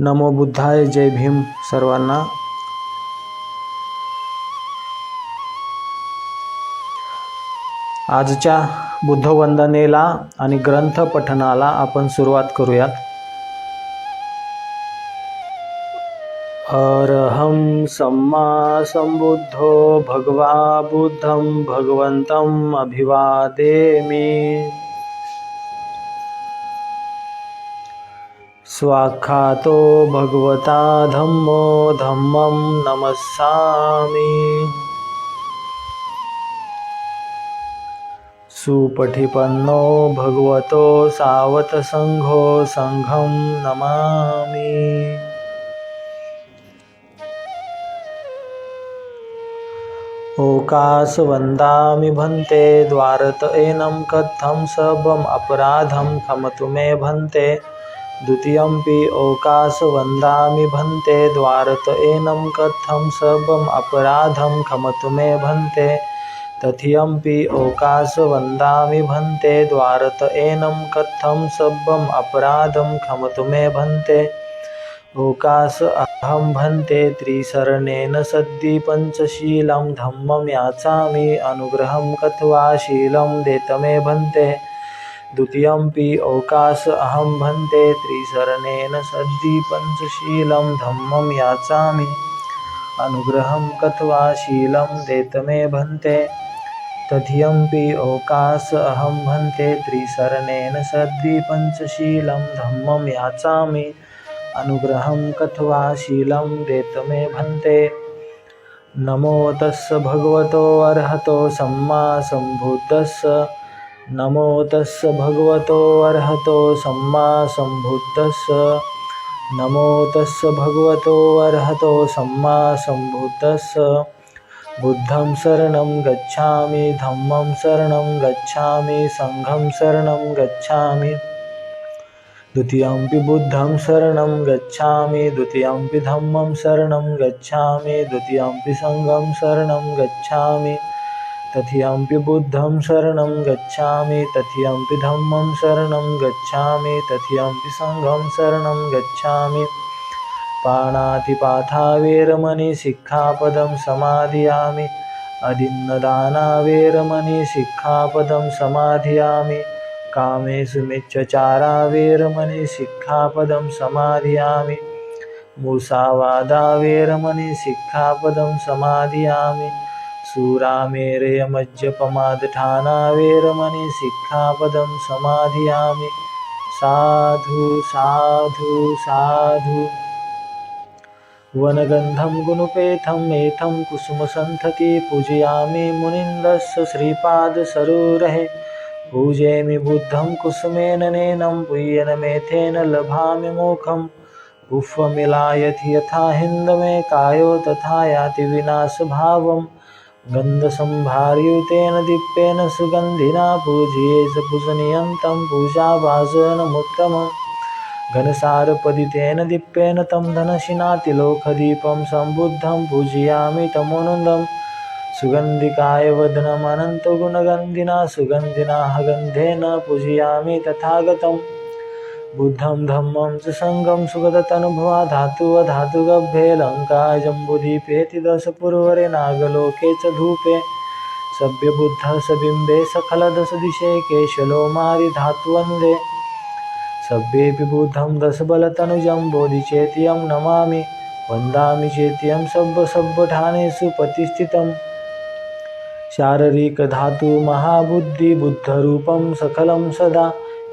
नमो बुद्धाय जय भीम सर्वांना. आजच्या बुद्धवंदनेला आणि ग्रंथ पठणाला आपण सुरुवात करूयात. अरहम सम्मा संबुद्धो भगवा बुद्धं अभिवादे मी स्वाख्यातो भगवता धम्मो धम्मं नमस्सामि। सुपठिपन्नो भगवतो सावतसङ्घो सङ्घं नमामि। ओकासवन्दामि भन्ते द्वारत एनं कथं सर्वम् अपराधं खमतु मे भन्ते। द्वितीयम्पि अवकाशवन्दामि भन्ते द्वारत एनं कथं सर्वम् अपराधं खमतु मे भन्ते। पि ओकाशवन्दामि भन्ते द्वारत एनं कथं सर्वम् अपराधं खमतु मे भन्ते। अवकाश अहं भन्ते त्रिशरणेन सद्दि पञ्चशीलं धम्मं याचामि अनुग्रहं कथवा शीलं देतमे भन्ते। द्वितीयम्पि अवकाश अहं भन्ते त्रिशरणेन सद्दि पञ्चशीलं धम्मं याचामि। अनुग्रहं कथवा शीलं देतमे भन्ते। तथीयमपि अवकाश अहं भन्ते त्रिशरणेन सद्दि पञ्चशीलं धम्मं याचामि। अनुग्रहं कथवा शीलं देतमे भन्ते। नमो तस्य भगवतो अर्हतो सम्मा सम्बुद्धस्य नमो तस्य भगवतो अर्हतो सम्मा सम्बुद्धस्य। नमो तस्य भगवतो अर्हतो सम्मा सम्बुद्धस्य। बुद्धं शरणं गच्छामि धम्मं शरणं गच्छामि सङ्घं शरणं गच्छामि। द्वितीयम्पि बुद्धं शरणं गच्छामि द्वितीयम्पि धम्मं शरणं गच्छामि द्वितीयम्पि सङ्घं शरणं गच्छामि। तथियम्पि बुद्धं शरणं गच्छामि तथियम्पि धम्मं शरणं गच्छामि तथियम्पि सङ्घं शरणं गच्छामि। पाणातिपाथावेरमणि शिक्षापदं समाधियामि अदिन्नदानावेरमणि शिक्षापदं समाधियामि कामेषु मिच्छचारावेरमणि शिक्षापदं समाधियामि मुसावादा शिक्षापदं समाधियामि सुरामेरयमज्जपमादठाना वेरमणि सिक्खापदं समाधियामि। साधु साधु साधु। वनगन्धं गुणपेथं मेथं कुसुमसन्थति पूजयामि मुनिन्दस्य श्रीपादसरोरहे। पूजयामि बुद्धं कुसुमेन नेनं पुय्यनमेथेन लभामि मोक्षं पुष्पमिलायति यथा हिन्दमे कायो तथा याति विनाशभावं गन्धसम्भारयुतेन दीप्तेन सुगन्धिना पूजये स पूजनीयन्तं पूजाभाजनमुत्तमम् घनसारपदितेन दीप्तेन तं धनशिनातिलोकदीपं सम्बुद्धं पूजयामि तमोनन्दं। सुगन्धिकाय वदनमनन्तगुणगन्धिना सुगन्धिना गन्धेन पूजयामि तथागतं बुद्धं धम्मं च सङ्गं सुगततनुभवा धातुवधातुगभ्ये लङ्का जम्बुदीपेति दशपुरवरे नागलोके च धूपे। सभ्यबुद्धः सबिम्बे केशलोमारि केशलोमारिधातुवन्दे सभ्येऽपि बुद्धं दशबलतनुजं बोधिचेत्यं नमामि। वन्दामि चेत्यं सब्बसब्बठानेषु प्रतिष्ठितं शारीरिकधातु महाबुद्धिबुद्धरूपं सकलं सदा।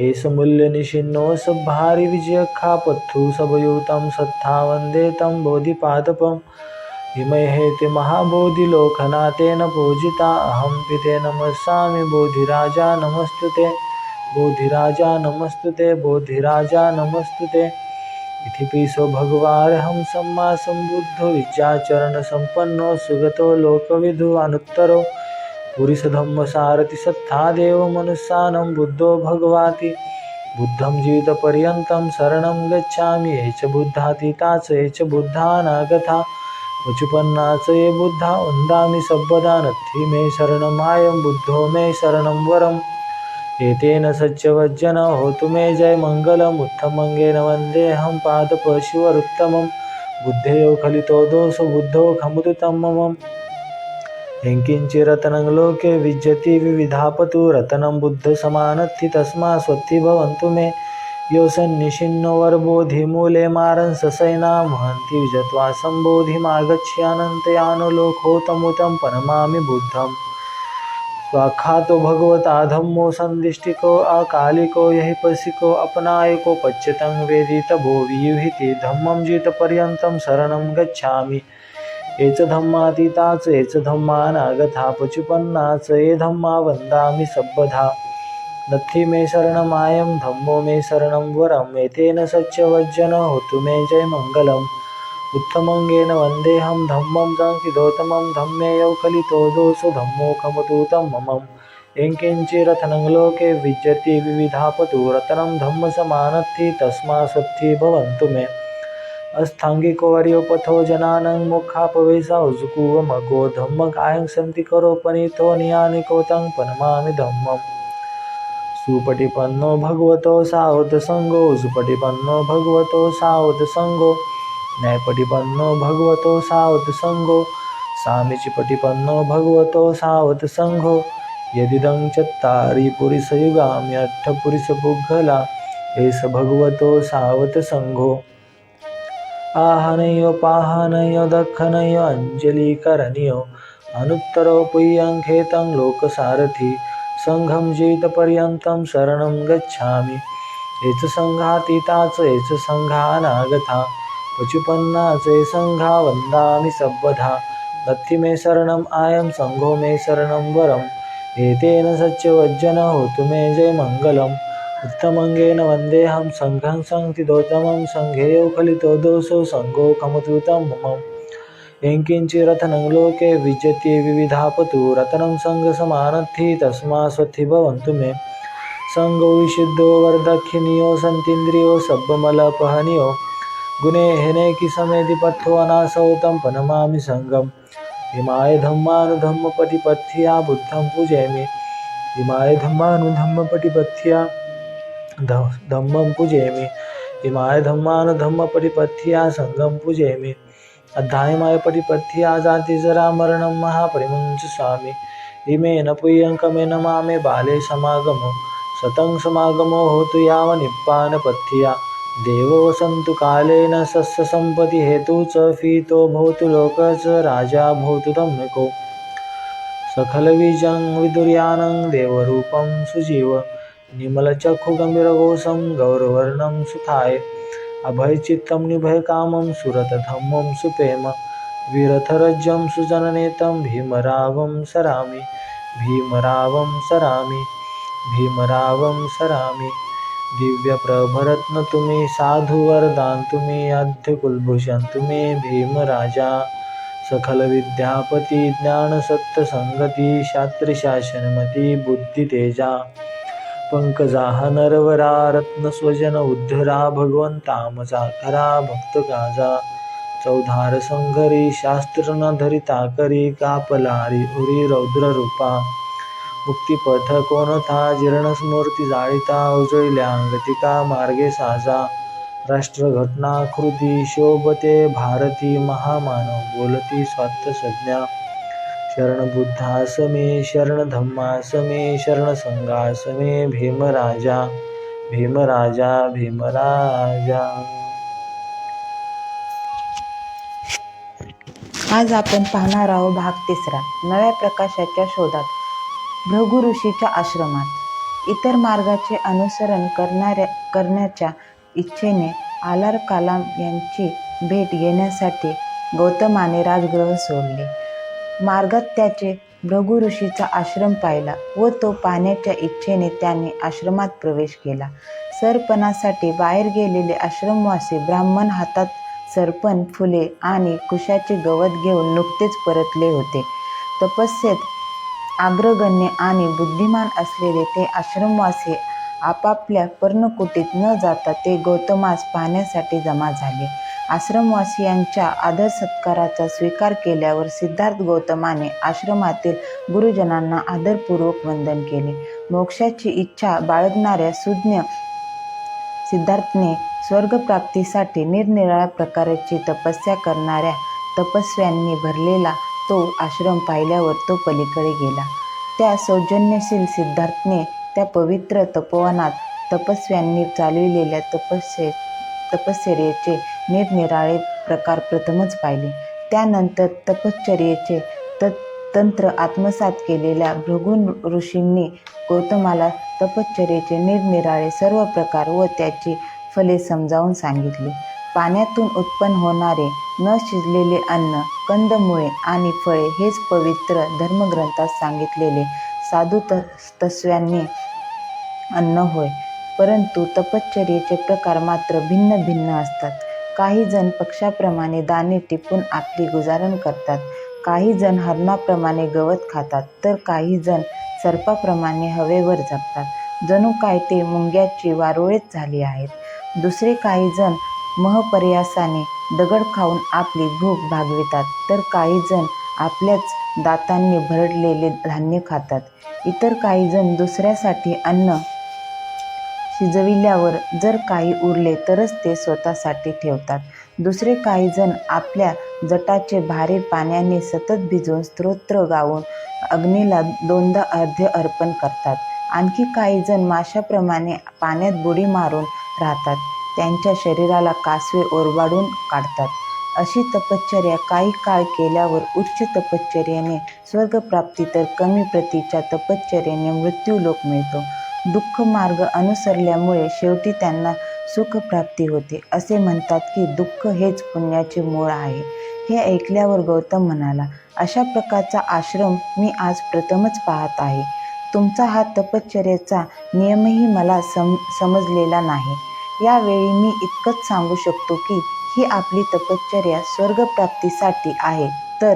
एष मूल्यनिशिन्नो भारि विजयखापत्थु सबयुतं सत्था वन्दे तं बोधिपादपं। हिमहेति महाबोधिलोकनाथेन पूजिता अहं पिते नमस्सामि बोधिराजा नमस्तुते। बोधिराजा नमस्तुते बोधिराजा नमस्तुते। इति पीसो भगवारहं सम्मा सम्बुद्धो विद्याचरणसम्पन्नो सुगतो लोकविधु अनुत्तरो। पुरुषधम्मसारथि मनुस्सानं मनुष्यानं बुद्धो भगवाति। बुद्धं जीवितपर्यन्तं शरणं गच्छामि ये च बुद्धातीता च ये च बुद्धानागता वचुपन्ना च ये बुद्धा वन्दामि सर्वदा नत्थि मे शरणमायं बुद्धो मे शरणं वरम्। एतेन सच्चवज्जन होतु मे जय मङ्गलम् उत्थमङ्गेन वन्देऽहं पादपशिवरुत्तमं बुद्धेयो खलितो दोषो बुद्धो खमुदुतं मम मम यङ्किञ्चिरतनं लोके विद्यति विविधापतु रत्नं बुद्धसमानत्ति तस्मा स्वत्ति भवन्तु मे यो सन्निशिन्नो वरबोधिमूले मारं ससैना महन्ति विजत्वा सम्बोधिमागच्छानन्तयानो लोकोतमुतं पनमामि बुद्धम् स्वाखातो भगवता धम्मो सन्दिष्टिको अकालिको यहि पसिको अपनायको पच्यतं वेदितभो वियुहिते धम्मं जितपर्यन्तं शरणं गच्छामि एच धम्मातीताच एच धम्मानागथा पचुपन्नाच ये धम्मा वन्दामि सब्बधा नथी मे शरणमायं धम्मो मे शरणं वरम् एतेन सच्चवज्जन होतु मे जय मङ्गलम् उत्तमङ्गेन वन्देऽहं धम्मं संसिदोत्तमं धम्मेयौ कलितो दोषो धम्मो खमतु तं मम यङ्किञ्चिरथनं लोके विद्यति विविधापतु रतनं धम्मसमानत्ति तस्मा सत्थी भवन्तु मे। अस्थाङ्गिको वर्योपथो जनानं मुखापवेशा धम्म कायं सन्ति करोपनीतो नियानिको तं पनमामि धम्मम्। सुपटिपन्नो भगवतो सावधसङ्गो सुपटिपन्नो भगवतो सावधसङ्गो न्यायपटिपन्नो भगवतो सावधसङ्गो सामीचिपटिपन्नो भगवतो सावधसङ्घो यदिदं चत्तारि पुरिसयुगाम्यट्ठपुरिसपुग्गला एष भगवतो सावतसङ्घो आहनयो पाहनयो दखनयो अञ्जलिकरणयो अनुत्तरो पुय्यङ्खेतं लोकसारथि। सङ्घं जीतपर्यन्तं शरणं गच्छामि। एच च एच सङ्घानागता पचुपन्नाच ये सङ्घा वन्दामि सब्बधा। नत्थि मे शरणम् आयं सङ्घो मे शरणं वरम्। एतेन सच्यवज्जन होतु मे जयमङ्गलम्। उत्तमङ्गेन वन्देऽहं सङ्घं सङ्थितोत्तमं सङ्घेयो खलितो दोषो सङ्घो खमुतु मम। यङ्किञ्चिरथनं लोके विद्यते विविधापतु रतनं सङ्गसमानत्थि तस्मा स्वत्थि भवन्तु मे। सङ्गो विशुद्धो वरदक्षिणीयो सन्तीन्द्रियो सब्बमलपहनियो। गुणे हेनेकि समेधिपथो अनासौ तं पनमामि सङ्गम्। इमाय धम्मानुधम्मपटिपथ्या बुद्धं पूजयामि। इमाय धम्मानुधम्मपटिपथ्या ध धम्मं पूजयामि। इमाय धम्मानुधम्मपटिपथ्या सङ्गं पूजयामि। अध्यायमाय पटिपथ्या जातिजरामरणं महापरिमुञ्च स्वामी। इमेन न मामे बाले समागमो। सतं समागमो होतु यावनिप्पानपथ्या देवो वसन्तु कालेन सस्यसम्पत्ति हेतु च फीतो भवतु लोकच च राजा भवतु धम्मिको। सकलबीजं विदुर्यानं देवरूपं सुजीव। निर्मलचक्षुगम्भीरघोषं गौरवर्णं सुखाय अभयचित्तं निभयकामं सुरतधम्मं सुपेम वीरथरज्जं सुजननेतं भीमरावं सरामि। भीमरावं सरामि। भीमरावं सरामि। दिव्यप्रभरत्न तुम्ही साधुवरदान तुम्ही आद्यकुलभूषण तुम्ही भीमराजा। सखल विद्यापती ज्ञानसत्तसंगती शास्त्रशासनमती बुद्धितेजा पंकजा नरवरा रत्नस्वजन उद्धरा भगवंता खरा भक्त गाजा चौधार संघरी शास्त्र न धरिता करी कापलारी उरी रौद्र रूपा मुक्तिपथ कोणथा जीर्णस्मूर्ती जाळिता उजळल्या अंगतिका मार्गे साजा राष्ट्रघटनाकृती शोभते भारती महामानव बोलती स्वार्थसज्ञा शरण बुद्धासमे शरण धम्मासमे शरण संघासमे भीमराजा भीमराजा भीमराजा। आज आपण पाहणार आहोत भाग तिसरा नव्या प्रकाशाच्या शोधात भृगु ऋषीच्या आश्रमात. इतर मार्गाचे अनुसरण करणाऱ्या करण्याच्या इच्छेने आलार कलाम यांची भेट घेण्यासाठी गौतमाने राजग्रह सोडले. मार्गात त्याचे भृगु ऋषीचा आश्रम पाहिला व तो पाहण्याच्या इच्छेने त्याने आश्रमात प्रवेश केला. सरपणासाठी बाहेर गेलेले आश्रमवासी ब्राह्मण हातात सरपण फुले आणि कुशाचे गवत घेऊन नुकतेच परतले होते. तपस्येत अग्रगण्य आणि बुद्धिमान असलेले ते आश्रमवासी आपापल्या पर्णकुटीत न जाता ते गौतमास पाहण्यासाठी जमा झाले. आश्रमवासियांच्या आदर सत्काराचा स्वीकार केल्यावर सिद्धार्थ गौतमाने आश्रमातील गुरुजनांना आदरपूर्वक वंदन केले. मोक्षाची इच्छा बाळगणाऱ्या सुज्ञ सिद्धार्थने स्वर्गप्राप्तीसाठी निरनिराळ्या प्रकारची तपस्या करणाऱ्या तपस्व्यांनी भरलेला तो आश्रम पाहिल्यावर तो पलीकडे गेला. त्या सौजन्यशील सिद्धार्थने त्या पवित्र तपोवनात तपस्व्यांनी चालविलेल्या तपस्ये तपश्चर्याचे निरनिराळे प्रकार प्रथमच पाहिले. त्यानंतर तपश्चर्येचे त तंत्र आत्मसात केलेल्या भृगु ऋषींनी गौतमाला तपश्चर्येचे निरनिराळे सर्व प्रकार व त्याची फले समजावून सांगितले. पाण्यातून उत्पन्न होणारे न शिजलेले अन्न कंदमुळे आणि फळे हेच पवित्र धर्मग्रंथात सांगितलेले साधू त तस्व्यांनी अन्न होय. परंतु तपश्चर्येचे प्रकार मात्र भिन्न भिन्न असतात. काही जण पक्षाप्रमाणे दाणे टिपून आपली गुजारण करतात. काही जण हरणाप्रमाणे गवत खातात तर काही जण सर्पाप्रमाणे हवेवर जगतात जणू काय ते मुंग्याची वारुळेच झाली आहेत. दुसरे काही जण महपर्यासाने दगड खाऊन आपली भूक भागवितात तर काही जण आपल्याच दातांनी भरडलेले धान्य खातात. इतर काही जण दुसऱ्यासाठी अन्न शिजविल्यावर जर काही उरले तरच ते स्वतःसाठी ठेवतात. दुसरे काही जण आपल्या जटाचे भारे पाण्याने सतत भिजवून स्तोत्र गाऊन अग्नीला दोनदा अर्ध्य अर्पण करतात. आणखी काही जण माशाप्रमाणे पाण्यात बुडी मारून राहतात. त्यांच्या शरीराला कासवे ओरबाडून काढतात. अशी तपश्चर्या काही काळ केल्यावर उच्च तपश्चर्याने स्वर्गप्राप्ती तर कमी प्रतीच्या तपश्चर्याने मृत्यूलोक मिळतो. दुःख मार्ग अनुसरल्यामुळे शेवटी त्यांना सुखप्राप्ती होते. असे म्हणतात की दुःख हेच पुण्याचे मूळ आहे. हे ऐकल्यावर गौतम म्हणाला अशा प्रकारचा आश्रम मी आज प्रथमच पाहत आहे. तुमचा हा तपश्चर्याचा नियमही मला सम समजलेला नाही. यावेळी मी इतकंच सांगू शकतो की ही आपली तपश्चर्या स्वर्गप्राप्तीसाठी आहे. तर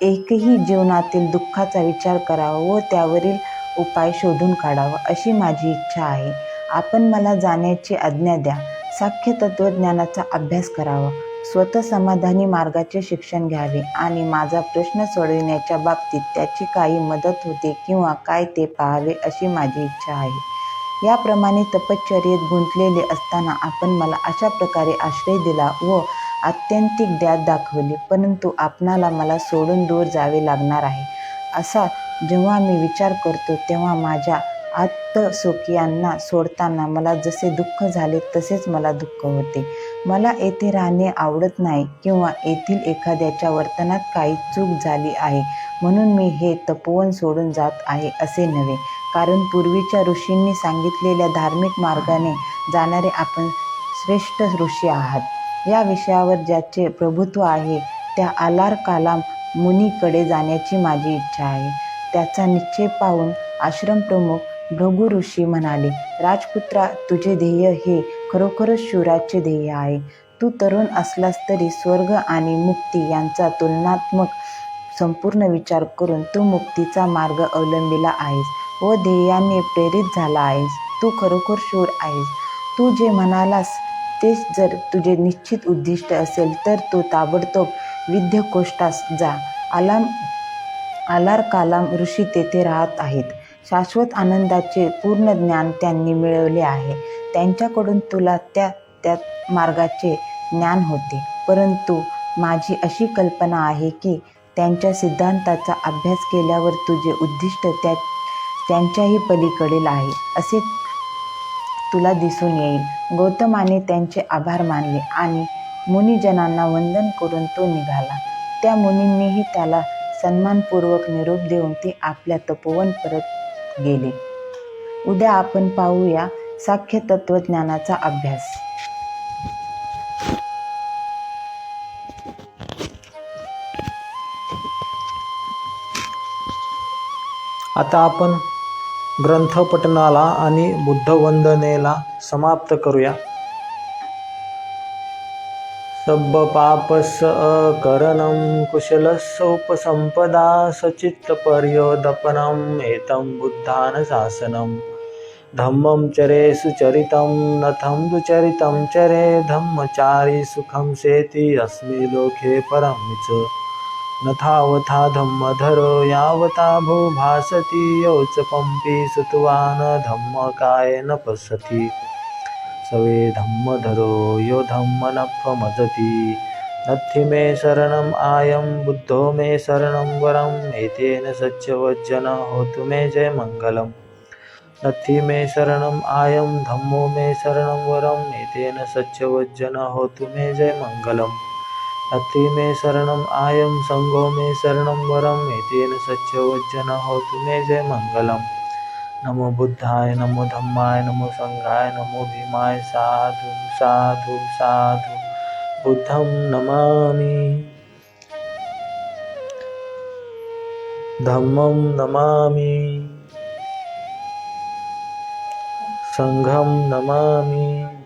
एकही जीवनातील दुःखाचा विचार करावा व त्यावरील उपाय शोधून काढावा अशी माझी इच्छा आहे. आपण मला जाण्याची आज्ञा द्या. साख्य तत्त्वज्ञानाचा अभ्यास करावा. स्वतः समाधानी मार्गाचे शिक्षण घ्यावे आणि माझा प्रश्न सोडविण्याच्या बाबतीत त्याची काही मदत होते किंवा काय ते पाहावे अशी माझी इच्छा आहे. याप्रमाणे तपश्चर्येत गुंतलेले असताना आपण मला अशा प्रकारे आश्रय दिला व आत्यंतिक द्यात दाखवली परंतु आपणाला मला सोडून दूर जावे लागणार आहे. असा जेव्हा मी विचार करतो तेव्हा माझ्या आत्मसुखियांना सोडताना मला जसे दुःख झाले तसेच मला दुःख होते. मला येथे राहणे आवडत नाही किंवा येथील एखाद्याच्या वर्तनात काही चूक झाली आहे म्हणून मी हे तपोवन सोडून जात आहे असे नव्हे. कारण पूर्वीच्या ऋषींनी सांगितलेल्या धार्मिक मार्गाने जाणारे आपण श्रेष्ठ ऋषी आहात. या विषयावर ज्याचे प्रभुत्व आहे त्या आलार कालाम मुनीकडे जाण्याची माझी इच्छा आहे. त्याचा निश्चय पाहून आश्रमप्रमुख भृगु ऋषी म्हणाले राजपुत्रा तुझे ध्येय हे खरोखरच शिवराजचे ध्येय आहे. तू तरुण असलास तरी स्वर्ग आणि मुक्ती यांचा तुलनात्मक संपूर्ण विचार करून तू मुक्तीचा मार्ग अवलंबिला आहेस व ध्येयाने प्रेरित झाला आहेस. तू खरोखर शूर आहेस. तू जे म्हणालास तेच जर तुझे निश्चित उद्दिष्ट असेल तर तू ताबडतोब विद्यकोष्ठास जा. आलाम आलार कालाम ऋषी तेथे राहत आहेत. शाश्वत आनंदाचे पूर्ण ज्ञान त्यांनी मिळवले आहे. त्यांच्याकडून तुला त्या त्या मार्गाचे ज्ञान होते. परंतु माझी अशी कल्पना आहे की त्यांच्या सिद्धांताचा अभ्यास केल्यावर तुझे उद्दिष्ट त्या त्यांच्याही पलीकडील आहे असे तुला दिसून येईल. गौतमाने त्यांचे आभार मानले आणि मुनिजनांना वंदन करून तो निघाला. त्या मुनींनीही त्याला सन्मानपूर्वक निरोप देऊन ते आपल्या तपोवन परत गेले. उद्या आपण पाहूया साख्य तत्वज्ञानाचा अभ्यास. आता आपण ग्रंथपठनाला आणि बुद्धवंदनेला समाप्त करूया. सब्ब पापस अकरणं कुशलस्योपसंपदा सचित्तपर्योदपनम् एतं बुद्धानशासनं। धम्मं चरे सुचरितं नथं दुचरितं चरे धम्मचारी सुखं सेति अस्मि लोके परं च नथावथा धम्मधरो यावता भो भासति यौच पंपी सुतवान् धम्मकायेन पश्यति सवे धम्मधरो यो धम्मनफमजति नत्थि मे शरणम् आयं बुद्धो मे शरणं वरम् एतेन सच्चवज्जन होतु मे जय मङ्गलम्। नत्थि मे शरणम् आयं धम्मो मे शरणं वरम् एतेन सच्चवज्जन होतु मे जय मङ्गलम्। नत्थि मे शरणम् आयं सङ्गो मे शरणं वरम् एतेन सच्चवज्जन होतु मे जय मंगलम नमो बुद्धाय नमो धम्माय नमो संघाय नमो भीमाय साधु साधु साधु बुद्धं नमामि। धम्मं नमामि। सङ्घं नमामि।